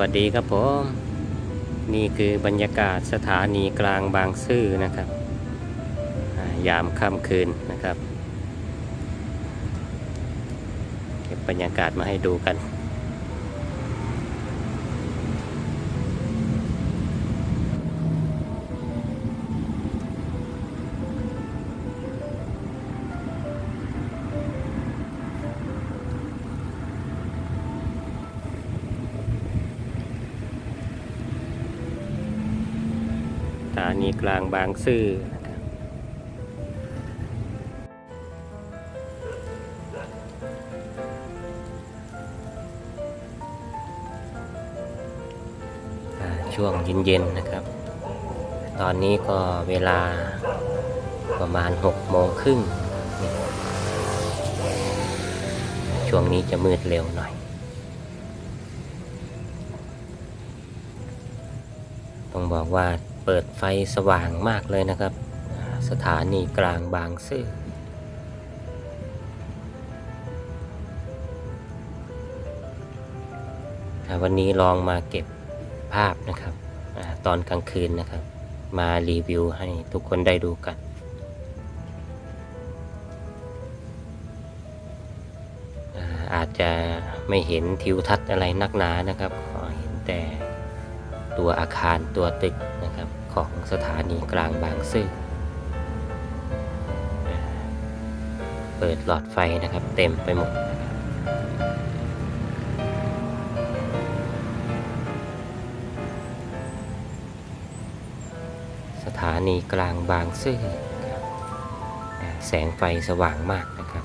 สวัสดีครับผม นี่คือบรรยากาศสถานีกลางบางซื่อนะครับ ยามค่ำคืนนะครับ เก็บบรรยากาศมาให้ดูกัน ถานีกลางบางซื่อช่วงเย็นๆนะครับ ตอนนี้ก็เวลาประมาณ6โมงครึ่ง ช่วงนี้จะมืดเร็วหน่อย ต้องบอกว่า เปิดไฟสว่างมากเลยนะครับ สถานีกลางบางซื่อวันนี้ลองมาเก็บภาพนะครับอตอนกลางคืนนะครับ มารีวิวให้ทุกคนได้ดูกัน อาจจะไม่เห็นทิวทัศน์อะไรนักหนานะครับเห็นแต่ตัวอาคารตัวตึก ของสถานีกลางบางซื่อเปิดหลอดไฟนะครับ เต็มไปหมดสถานีกลางบางซื่อแสงไฟสว่างมากนะครับ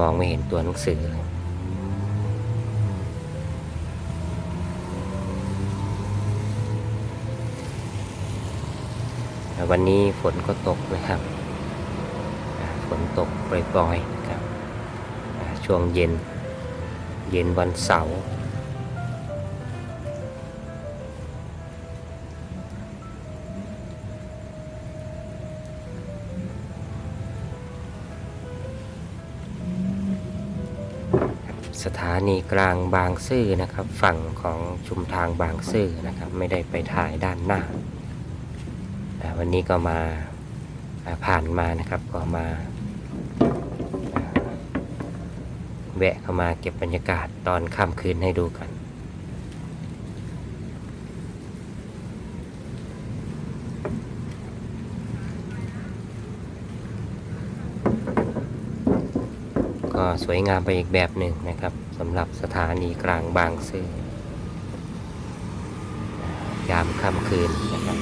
มองไม่เห็นตัวหนังสือเลย วันนี้ฝนก็ตกนะครับ ฝนตกปล่อยๆครับ ช่วงเย็น เย็นวันเสาร์สถานีกลางบางซื่อนะครับ ฝั่งของชุมทางบางซื่อนะครับ ไม่ได้ไปถ่ายด้านหน้า วันนี้ก็มาผ่านมานะครับก็มาอ่าแวะเข้ามาเก็บบรรยากาศตอนค่ำคืนให้ดูกัน ก็สวยงามไปอีกแบบหนึ่งนะครับสำหรับสถานีกลางบางซื่อยามค่ำคืนนะครับ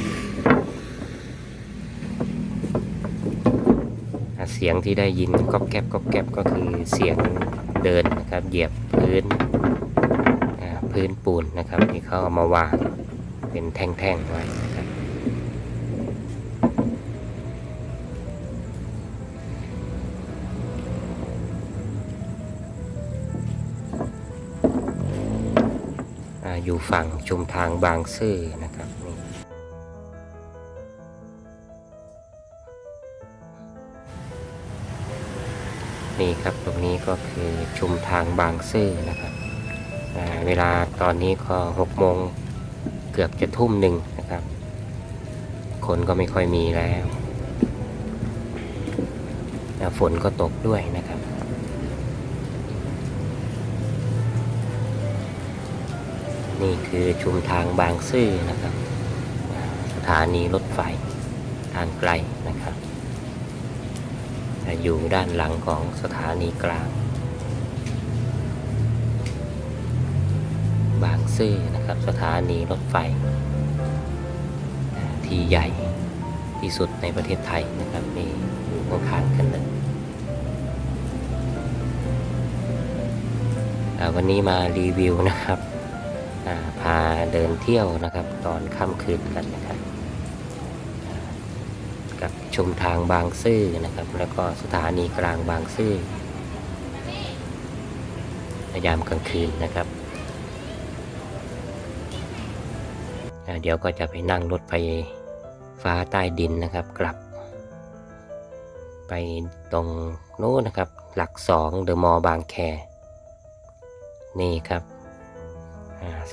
อะ เสียงที่ได้ยินก๊อบแก๊บก๊อบแก๊บก็คือเสียงเดินนะครับเหยียบพื้นพื้นปูนนะครับที่เขาเอามาวางเป็นแท่งๆไว้นะครับอยู่ฝั่งชุมทางบางซื่อนะครับ นี่ครับตรงนี้ก็คือชุมทางบางซื่อนะครับเวลาตอนนี้ก็หกโมงเกือบจะทุ่มหนึ่งนะครับ คนก็ไม่ค่อยมีแล้วฝนก็ตกด้วยนะครับนี่คือชุมทางบางซื่อนะครับ สถานีรถไฟทางไกลนะครับ อยู่ด้านหลังของสถานีกลาง บางซื่อนะครับสถานีรถไฟ ที่ใหญ่ที่สุดในประเทศไทยนะครับนี่อยู่ข้างๆกันเลยอ่าวันนี้มารีวิวนะครับพาเดินเที่ยวนะครับ ตอนค่ำคืนกันนะครับ กับชมทางบางซื่อนะครับ แล้วก็สถานีกลางบางซื่อในยามกลางคืนนะครับ เดี๋ยวก็จะไปนั่งรถไฟฟ้าใต้ดินนะครับ กลับ ไปตรงโน้นนะครับ หลักสองเดอะมอลล์บางแค นี่ครับ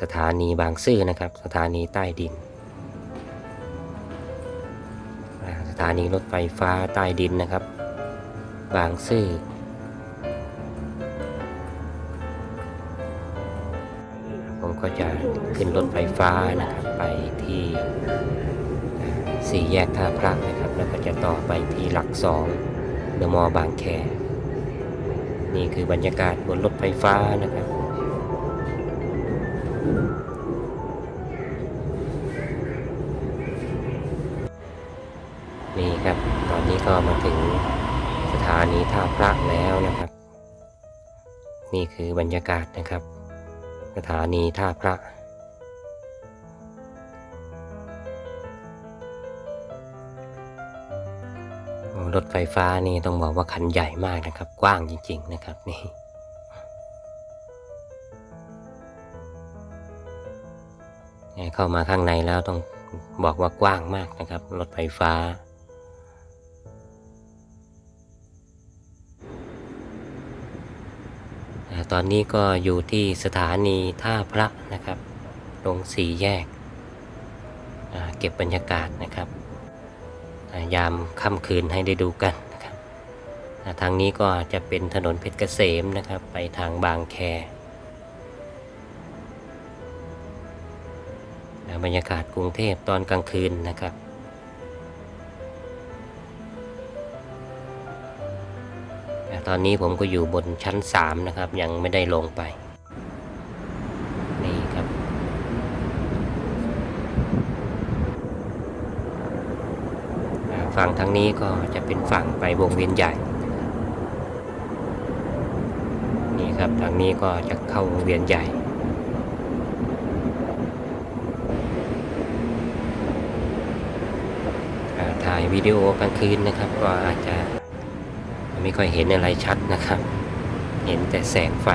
สถานีบางซื่อนะครับ สถานีใต้ดิน ถานีรถไฟฟ้าใต้ดินนะครับ บางซื่อผมก็จะขึ้นรถไฟฟ้านะครับไปที่สี่แยกท่าพระนะครับ แล้วก็จะต่อไปที่หลักสองเดอะมอลล์บางแค นี่คือบรรยากาศบนรถไฟฟ้านะครับ ก็มาถึงสถานีท่าพระแล้วนะครับ นี่คือบรรยากาศนะครับ สถานีท่าพระ รถไฟฟ้านี่ต้องบอกว่าคันใหญ่มากนะครับ กว้างจริง ๆ นะครับนี่เข้ามาข้างในแล้วต้องบอกว่ากว้างมากนะครับ รถไฟฟ้า ตอนนี้ก็อยู่ที่สถานีท่าพระนะครับตรงสี่แยก เก็บบรรยากาศนะครับอ่ายามค่ำคืนให้ได้ดูกันนะครับทางนี้ก็จะเป็นถนนเพชรเกษมนะครับ ไปทางบางแคบรรยากาศกรุงเทพตอนกลางคืนนะครับ ตอนนี้ผมก็อยู่บนชั้น 3 นะครับ ยังไม่ได้ลงไป นี่ครับ ฝั่งทางนี้ก็จะเป็นฝั่งไปวงเวียนใหญ่ นี่ครับทางนี้ก็จะเข้าวงเวียนใหญ่ถ่ายวิดีโอกลางคืนนะครับ ก็อาจจะ ไม่ค่อยเห็นอะไรชัดนะครับ เห็นแต่แสงไฟ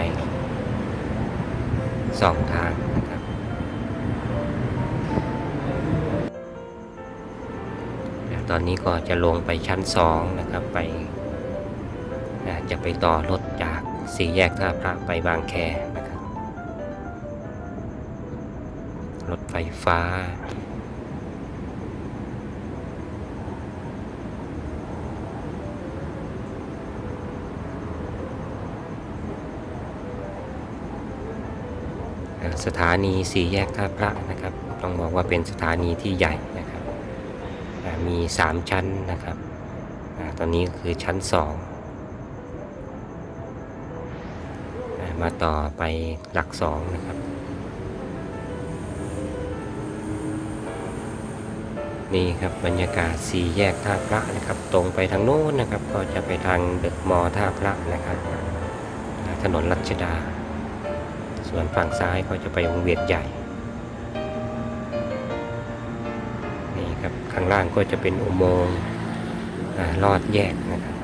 สองทางนะครับ ตอนนี้ก็จะลงไปชั้นสองนะครับไปจะไปต่อรถจากสี่แยกท่าพระไปบางแคนะครับ รถไฟฟ้า สถานีสี่แยกท่าพระนะครับ ต้องบอกว่าเป็นสถานีที่ใหญ่นะครับอ่ามี 3 ชั้นนะครับตอนนี้คือชั้น2อ่ามาต่อไปหลัก 2 นะครับ นี่ครับบรรยากาศสี่แยกท่าพระนะครับ ตรงไปทางโน้นนะครับ ก็จะไปทางเดอะมอท่าพระนะครับ ถนนรัชดา ส่วนฝั่งซ้ายก็จะไปวงเวียนใหญ่ นี่ครับข้างล่างก็จะเป็นอุโมงค์ลอดแยกนะครับ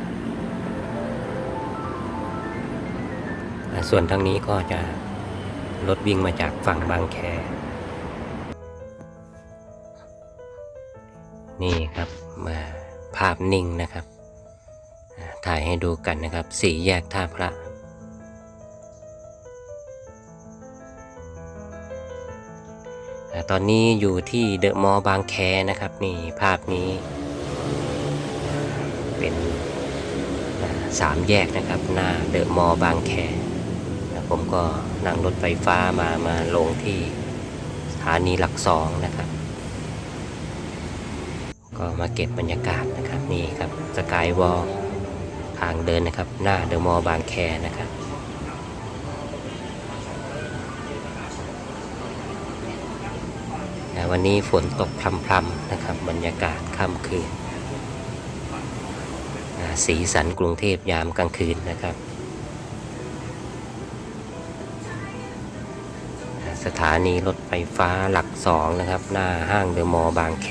ส่วนทางนี้ก็จะรถวิ่งมาจากฝั่งบางแค นี่ครับมาภาพนิ่งนะครับ ถ่ายให้ดูกันนะครับ สี่แยกท่าพระ ตอนนี้อยู่ที่เดอะมอลล์บางแคนะครับนี่ภาพนี้ เป็นสามแยกนะครับหน้าเดอะมอลล์บางแคผมก็นั่งรถไฟฟ้ามามาลงที่สถานีหลักสองนะครับ ก็มาเก็บบรรยากาศนะครับนี่ครับสกายวอล์ทางเดินนะครับ หน้าเดอะมอลล์บางแคนะครับ แต่วันนี้ฝนตกพรำๆนะครับ บรรยากาศค่ำคืนสีสันกรุงเทพยามกลางคืนนะครับสถานีรถไฟฟ้าหลักสองนะครับ หน้าห้างเดอะมอลล์บางแค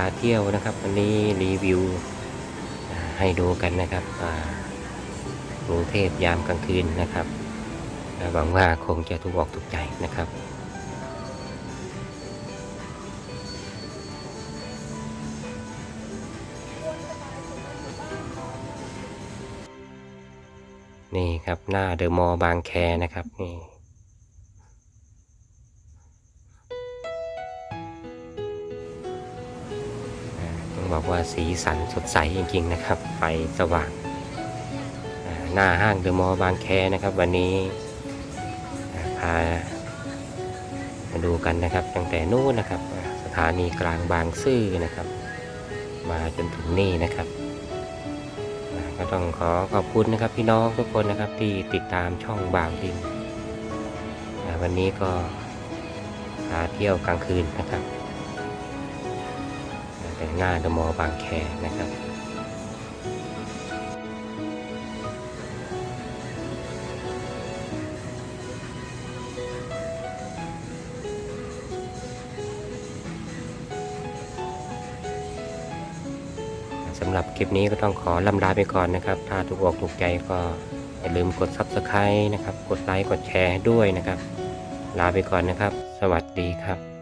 าเที่ยวนะครับวันนี้รีวิวให้ดูกันนะครับกรุงเทพยามกลางคืนนะครับหวังว่าคงจะถูกออกถูกใจนะครับนี่ครับหน้าเดอะมอลล์บางแคนะครับนี่ ว่าสีสันสดใสจริงๆนะครับ ไฟสว่าง หน้าห้างเดอะมอลล์บางแคนะครับ วันนี้พามาดูกันนะครับตั้งแต่นู้นนะครับ สถานีกลางบางซื่อนะครับ มาจนถึงนี่นะครับก็ต้องขอขอบคุณนะครับพี่น้องทุกคนนะครับที่ติดตามช่องบ่าวดิน วันนี้ก็พาเที่ยวกลางคืนนะครับ หน้าเดอะมอลล์บางแคนะครับสำหรับคลิปนี้ก็ต้องขอลำลาไปก่อนนะครับ ถ้าถูกอกถูกใจก็อย่าลืมกด Subscribe นะครับ กดไลค์ กดแชร์ด้วยนะครับ ลาไปก่อนนะครับ สวัสดีครับ